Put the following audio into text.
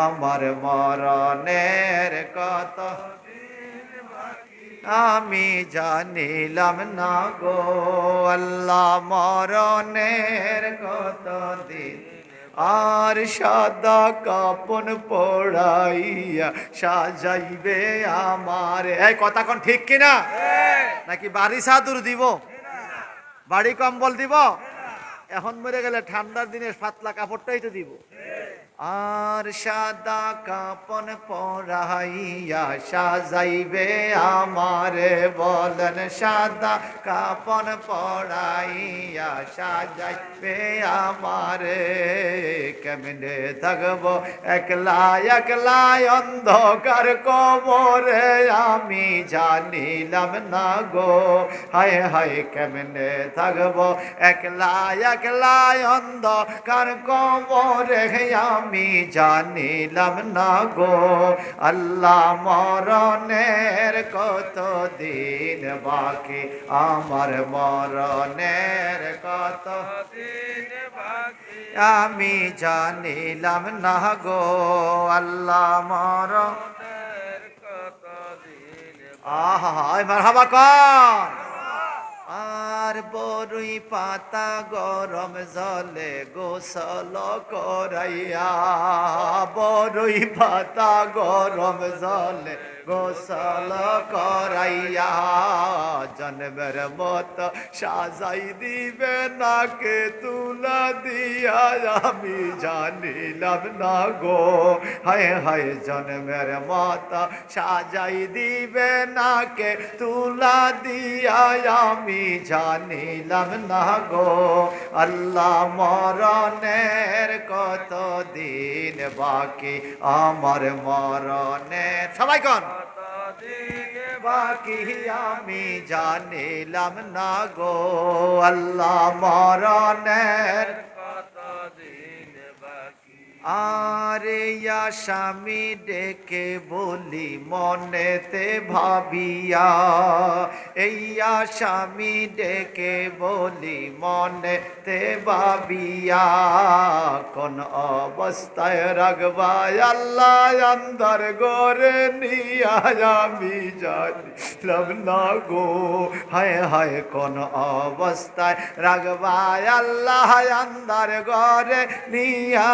আমার মরণের কত আমি জানিলাম না গো, আল্লাহ মরণের কত দিন। আর সাদা কাপন পড়াইয়া সাজাইবে আমার। এই কথা কোন ঠিক কিনা? নাকি বাড়ি সাদুর দিব? বাড়ি কম্বল দিব? এখন মরে গেলে ঠান্ডার দিনে পাতলা কাপড়টাই তো দিব। আর সাদা কাপন পরাইয়া সাজাইবে আমারে, বলেন সাদা কাপন পরাইয়া সাজাইবে আমারে। কেমনে থাকব? একলা একলা অন্ধকার কবরে আমি জানিলাম না গো। হায় হায়, কেমনে থাকব? একলা একলা অন্ধকার কবরে আমি জানিলাম না গো, আল্লাহ মরণের কত দিন বাকি? আমার মরণের কত দিন বাকি? আমি জানিলাম না গো, আল্লাহ মরণ আহা মারহাবা কর। আর বরুই পাতা গরম জলে গোসল করাইয়া বরুই পাতা গরম জলে গোসল করাইয়া, জন্মের মত সাজাই দিবে না নাকে তুলা দিয়া। আমি জানিলাম না গো, হায় হায় জন্মের মত সাজাই দিবে না নাকে তুলা দিয়া। আমি জানিলাম না গো, আল্লাহ মরণের কত দিন বাকি? আমার মরণের সবাই কন। আমি জানিলাম না গো আল্লাহ মরণের আরে স্বামী ডেকে বলি, মনেতে ভাবিয়া। এই স্বামী ডেকে বলি, মনেতে ভাবিয়া। কোন অবস্থায় রাখবাই আল্লাহ অন্দর গোরে নিয়া আমি জানিলাম না গো। হায় হায়, কোন অবস্থায় রাখবাই আল্লাহ অন্দর গরে নিয়া